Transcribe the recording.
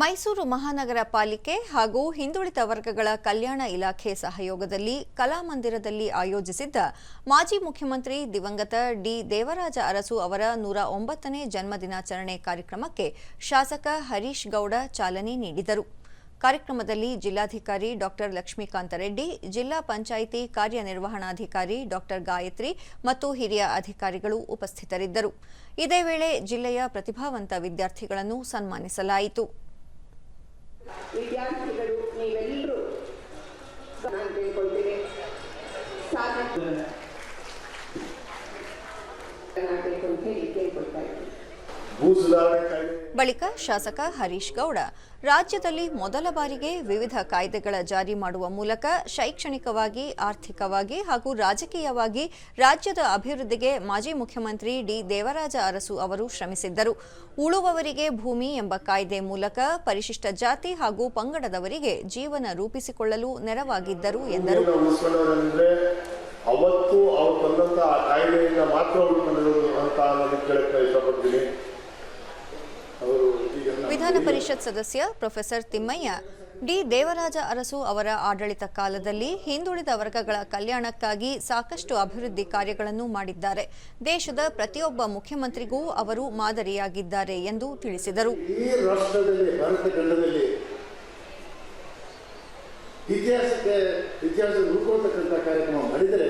ಮೈಸೂರು ಮಹಾನಗರ ಪಾಲಿಕೆ ಹಾಗೂ ಹಿಂದುಳಿದ ವರ್ಗಗಳ ಕಲ್ಯಾಣ ಇಲಾಖೆ ಸಹಯೋಗದಲ್ಲಿ ಕಲಾಮಂದಿರದಲ್ಲಿ ಆಯೋಜಿಸಿದ್ದ ಮಾಜಿ ಮುಖ್ಯಮಂತ್ರಿ ದಿವಂಗತ ಡಿ ದೇವರಾಜ ಅರಸು ಅವರ ನೂರ ಒಂಬತ್ತನೇ ಜನ್ಮದಿನಾಚರಣೆ ಕಾರ್ಯಕ್ರಮಕ್ಕೆ ಶಾಸಕ ಹರೀಶ್ ಗೌಡ ಚಾಲನೆ ನೀಡಿದರು. ಕಾರ್ಯಕ್ರಮದಲ್ಲಿ ಜಿಲ್ಲಾಧಿಕಾರಿ ಡಾಕ್ಟರ್ ಲಕ್ಷ್ಮೀಕಾಂತ ರೆಡ್ಡಿ, ಜಿಲ್ಲಾ ಪಂಚಾಯಿತಿ ಕಾರ್ಯನಿರ್ವಹಣಾಧಿಕಾರಿ ಡಾಕ್ಟರ್ ಗಾಯತ್ರಿ ಮತ್ತು ಹಿರಿಯ ಅಧಿಕಾರಿಗಳು ಉಪಸ್ಥಿತರಿದ್ದರು. ಇದೇ ವೇಳೆ ಜಿಲ್ಲೆಯ ಪ್ರತಿಭಾವಂತ ವಿದ್ಯಾರ್ಥಿಗಳನ್ನು ಸನ್ಮಾನಿಸಲಾಯಿತು. ವಿದ್ಯಾರ್ಥಿಗಳು ನೀವೆಲ್ಲರೂ ನಾನು ತಿಳ್ಕೊಳ್ತೀನಿ. ಸಾಧನೆ ಅಂತ ಹೇಳಿ ಕೇಳ್ಕೊಳ್ತಾ ಇದ್ದೀನಿ ಬಳಿಕ ಶಾಸಕ ಹರೀಶ್ ಗೌಡ ರಾಜ್ಯದಲ್ಲಿ ಮೊದಲ ಬಾರಿಗೆ ವಿವಿಧ ಕಾಯ್ದೆಗಳ ಜಾರಿ ಮಾಡುವ ಮೂಲಕ ಶೈಕ್ಷಣಿಕವಾಗಿ ಆರ್ಥಿಕವಾಗಿ ಹಾಗೂ ರಾಜಕೀಯವಾಗಿ ರಾಜ್ಯದ ಅಭಿವೃದ್ಧಿಗೆ ಮಾಜಿ ಮುಖ್ಯಮಂತ್ರಿ ಡಿ. ದೇವರಾಜ ಅರಸು ಅವರು ಶ್ರಮಿಸಿದ್ದರು. ಉಳುವವರಿಗೆ ಭೂಮಿ ಎಂಬ ಕಾಯ್ದೆ ಮೂಲಕ ಪರಿಶಿಷ್ಟ ಜಾತಿ ಹಾಗೂ ಪಂಗಡದವರಿಗೆ ಜೀವನ ರೂಪಿಸಿಕೊಳ್ಳಲು ನೆರವಾಗಿದ್ದರು ಎಂದರು. ಅವತ್ತು ಅವ್ರು ತಂದಂತ ಆ ಕಾಯ್ದೆಯಿಂದ ಮಾತ್ರ ಅನ್ನೋದಕ್ಕೆ ಕೇಳಕ್ಕೆ ಇಷ್ಟಪಡ್ತೀನಿ. ವಿಧಾನ ಪರಿಷತ್ ಸದಸ್ಯ ಪ್ರೊಫೆಸರ್ ತಿಮ್ಮಯ್ಯ, ಡಿ. ದೇವರಾಜ ಅರಸು ಅವರ ಆಡಳಿತ ಕಾಲದಲ್ಲಿ ಹಿಂದುಳಿದ ವರ್ಗಗಳ ಕಲ್ಯಾಣಕ್ಕಾಗಿ ಸಾಕಷ್ಟು ಅಭಿವೃದ್ಧಿ ಕಾರ್ಯಗಳನ್ನು ಮಾಡಿದ್ದಾರೆ. ದೇಶದ ಪ್ರತಿಯೊಬ್ಬ ಮುಖ್ಯಮಂತ್ರಿಗೂ ಅವರು ಮಾದರಿಯಾಗಿದ್ದಾರೆ ಎಂದು ತಿಳಿಸಿದರು. ಇತಿಹಾಸಕ್ಕೆ ಇತಿಹಾಸ ರೂಪಿಸತಕ್ಕಂಥ ಕಾರ್ಯಕ್ರಮ ಮಾಡಿದರೆ